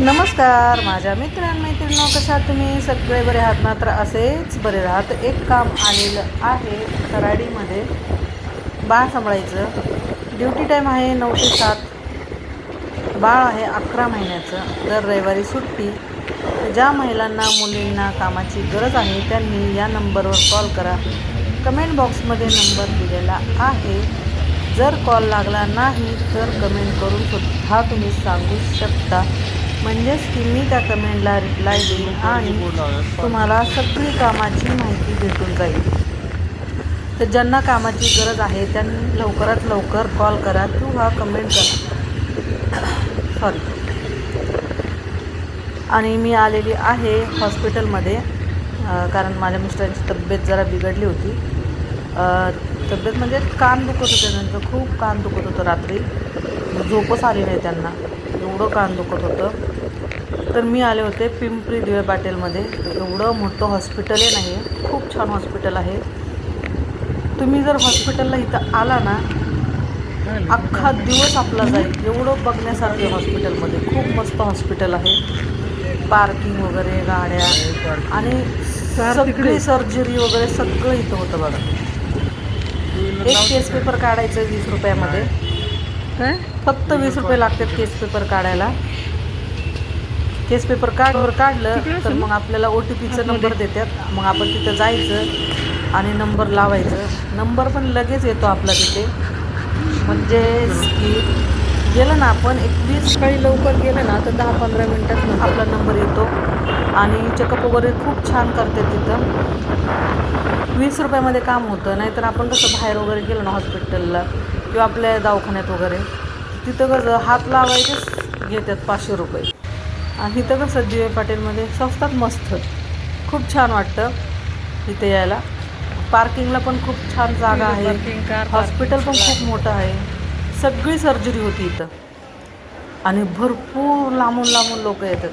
नमस्कार माझ्या मित्रांमैत्रिणींनो कशा तुम्ही? सगळे बरे आहात ना? तर असेच बरे राहत. एक काम आलेलं आहे कराडीमध्ये बाळ सांभाळायचं. ड्युटी टाईम आहे नऊ ते सात. बाळ आहे अकरा महिन्याचं. दर रविवारी सुट्टी. ज्या महिलांना मुलींना कामाची गरज आहे त्यांनी या नंबरवर कॉल करा. कमेंट बॉक्समध्ये नंबर दिलेला आहे. जर कॉल लागला नाही तर कमेंट करून सुद्धा तुम्ही सांगू शकता. म्हणजेच की मी त्या कमेंटला रिप्लाय देईन आणि तुम्हाला सगळी कामाची माहिती भेटून जाईल. तर ज्यांना कामाची गरज आहे त्यांनी लवकरात लवकर कॉल करा किंवा कमेंट करा. सॉरी आणि मी आलेली आहे हॉस्पिटलमध्ये कारण माझ्या मिस्टरांची तब्येत जरा बिघडली होती. तब्येत म्हणजे कान दुखत होतं त्यांचं खूप कान दुखत होतं रात्री. झोपच आली नाही त्यांना. एवढं कान दुखत होतं. तर मी आले होते पिंपरी दिवे पाटीलमध्ये एवढं मोठं हॉस्पिटल आहे नाही खूप छान हॉस्पिटल आहे. तुम्ही जर हॉस्पिटलला इथं आला ना अख्खा दिवस आपला जाईल. एवढं बघण्यासारखं आहे हॉस्पिटलमध्ये. खूप मस्त हॉस्पिटल आहे. पार्किंग वगैरे गाड्या आणि सगळी सर्जरी वगैरे सगळं इथं होतं बघा. एक केस पेपर काढायचं वीस रुपयामध्ये. काय? फक्त वीस रुपये लागतात केस पेपर काढायला. केस पेपर काढ काढलं तर मग आपल्याला ओ टी पीचा नंबर देतात. मग आपण तिथं जायचं आणि नंबर लावायचं. नंबर पण लगेच येतो आपला तिथे. म्हणजे की गेलं ना आपण एक वीस सकाळी लवकर गेलं ना तर दहा पंधरा मिनटात आपला नंबर येतो. आणि चेकअप वगैरे खूप छान करते तिथं. वीस रुपयामध्ये काम होतं. नाहीतर आपण कसं बाहेर वगैरे गेलो ना हॉस्पिटलला किंवा आपल्या दवाखान्यात वगैरे तिथं कसं हात लावायचेच घेतात पाचशे रुपये. आणि इथं कसं दिवे पाटीलमध्ये स्वस्तात मस्त. खूप छान वाटतं इथे यायला. पार्किंगला पण खूप छान जागा आहे. हॉस्पिटल पण खूप मोठं आहे. सगळी सर्जरी होती इथं. आणि भरपूर लांबून लांबून लोक येतात.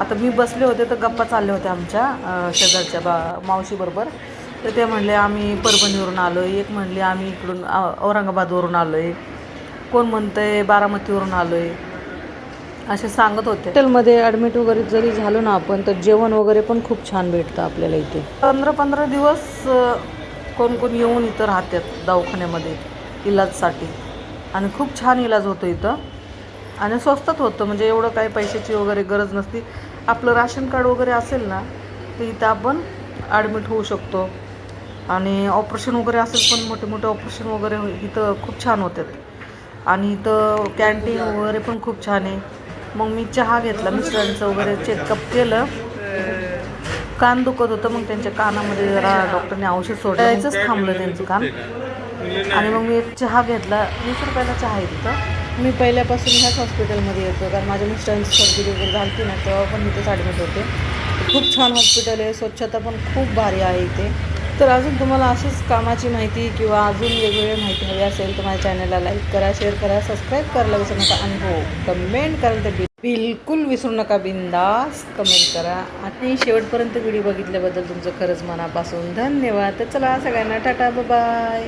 आता मी बसले होते तर गप्पा चालले होते आमच्या शेजारच्या बा मावशीबरोबर. तर ते म्हणले आम्ही परभणीवरून आलो आहे एक म्हणले आम्ही इकडून औरंगाबादवरून आलो आहे कोण म्हणतंय बारामतीवरून आलो आहे असे सांगत होते. हॉटेलमध्ये ॲडमिट वगैरे जरी झालो ना आपण तर जेवण वगैरे पण खूप छान भेटतं आपल्याला इथे. पंधरा पंधरा दिवस कोण कोण येऊन इथं राहतात दवाखान्यामध्ये इलाजसाठी. आणि खूप छान इलाज होतो इथं. आणि स्वस्तात होतं म्हणजे एवढं काही पैशाची वगैरे गरज नसती. आपलं राशन कार्ड वगैरे असेल ना तर इथं आपण ॲडमिट होऊ शकतो. आणि ऑपरेशन वगैरे असेल पण मोठे मोठे ऑपरेशन वगैरे इथं खूप छान होतात. आणि इथं कॅन्टीन वगैरे पण खूप छान आहे. मग मी चहा घेतला मिस्टरांचं वगैरे चेकअप केलं. कान दुखत होतं मग त्यांच्या कानामध्ये जरा डॉक्टरने औषध सोडायचंच थांबलं त्यांचं कान. आणि मग मी एक चहा घेतला. वीस रुपयाला चहा आहे तिथं. मी पहिल्यापासून ह्याच हॉस्पिटलमध्ये येतो कारण माझ्या मिस्टरांची सर्जरी वगैरे झाली ना तेव्हा पण इथेच ॲडमिट होते. खूप छान हॉस्पिटल आहे स्वच्छता पण खूप भारी आहे इथे. तर अजून तुम्हाला अशीच कामाची माहिती किंवा अजून वेगवेगळी माहिती हवी असेल तर माझ्या चॅनलला लाईक करा शेअर करा सबस्क्राईब करायला विसरू नका आणि हो कमेंट करायला तर बिलकुल विसरू नका बिंदास कमेंट करा. आणि शेवटपर्यंत व्हिडिओ बघितल्याबद्दल तुमचं खरंच मनापासून धन्यवाद. तर चला सगळ्यांना टाटा बाय